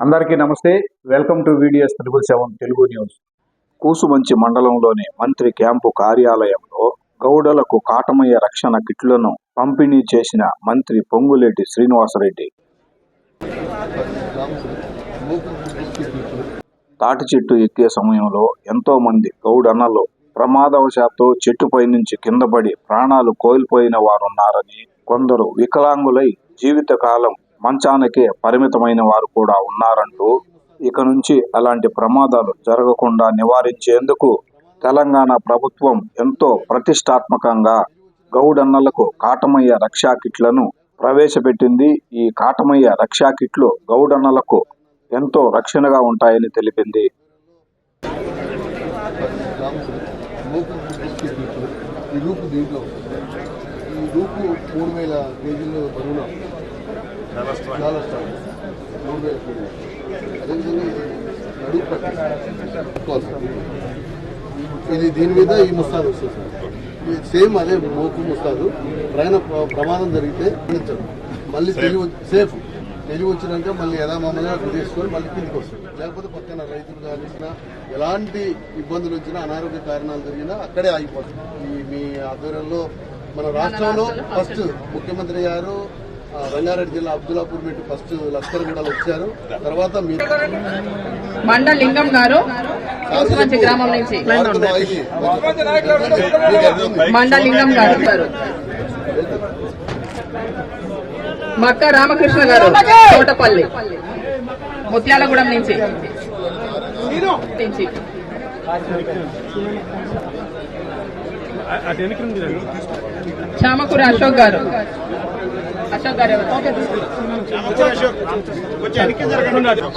అందరికీ నమస్తే. Welcome to videos triple seven Telugu news Kusumanchi మండలంలోని మంత్రి క్యాంపు కార్యాలయంలో గౌడలకు కాటమయ్య రక్షణ కిట్లను పంపిణీ చేసిన మంత్రి పొంగులేటి శ్రీనివాసరెడ్డి. తాటి చెట్టు ఎక్కే సమయంలో ఎంతో మంది గౌడన్నలు ప్రమాదవశాత్తు చెట్టుపై నుంచి కిందపడి ప్రాణాలు కోల్పోయిన వారున్నారని కొందరు వికలాంగులై జీవితకాలం మంచానికే పరిమితమైన వారు కూడా ఉన్నారంటూ ఇక నుంచి అలాంటి ప్రమాదాలు జరగకుండా నివారించేందుకు తెలంగాణ ప్రభుత్వం ఎంతో ప్రతిష్టాత్మకంగా గౌడన్నలకు కాటమయ్య రక్షా కిట్లను ప్రవేశపెట్టింది. ఈ కాటమయ్య రక్షా కిట్లు గౌడన్నలకు ఎంతో రక్షణగా ఉంటాయని తెలిపింది. ఈ రూపు దీంట్లో. ఈ రూపు మూడు వేల కేజీలు బరువులో చాలా స్ట్రాంగ్ ఇది నడుపు పట్టి పట్టుకోవాలి సార్. ఇది దీని మీద ఈ ముస్తాదు వస్తుంది సార్. ఇది సేమ్ అదే మోకు ముస్తాదు. ప్రయాణ ప్ర- ప్రమాదం జరిగితే మళ్ళీ తెలివి సేఫ్ తెలివి వచ్చినాక మళ్ళీ యథామామూలుగా అక్కడ తీసుకొని మళ్ళీ కిందికి వస్తుంది లేకపోతే పక్కన రైతులు కానీ ఎలాంటి ఇబ్బందులు వచ్చినా అనారోగ్య కారణాలు జరిగినా అక్కడే ఆగిపోతుంది ఈ మీ ఆధ్వర్యంలో మన రాష్ట్రంలో ఫస్ట్ ముఖ్యమంత్రి గారు రంగారెడ్డి జిల్లా అబ్దుల్లాపూర్ మెట్టు ఫస్ట్ లష్కర్ కూడా వచ్చారు. తర్వాత మీరు మండ లింగం గారు గ్రామం నుంచి. వాడుతున్న వాయిస్ మీకు అర్థం. మండ లింగం గారు సార్ మక్క రామకృష్ణ గారు తోటపల్లి. ముత్యాలగూడెం నుంచి. నుంచి. చామకూర అశోక్ గారు. అశోక్ గారు?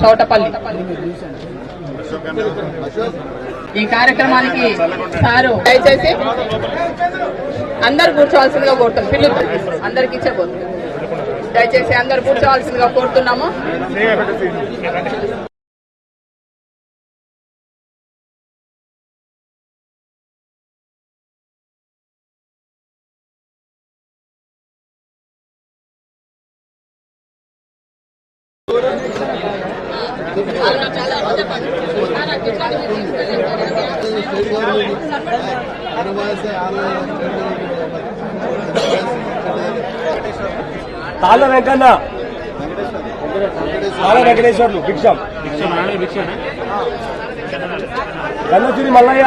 చౌటపల్లి. ఈ కార్యక్రమానికి సారు దయచేసి అందరు కూర్చోవాల్సిందిగా కోరుతాం పిల్లలు అందరికి ఇచ్చే పోతుంది. దయచేసి అందరు కూర్చోవాల్సిందిగా కోరుతున్నాము. తాళ్ళ వెంకన్న. తాళ్ళ వెంకటేశ్వర్లు భిక్షం. గన్నసిరి మల్లయ్య.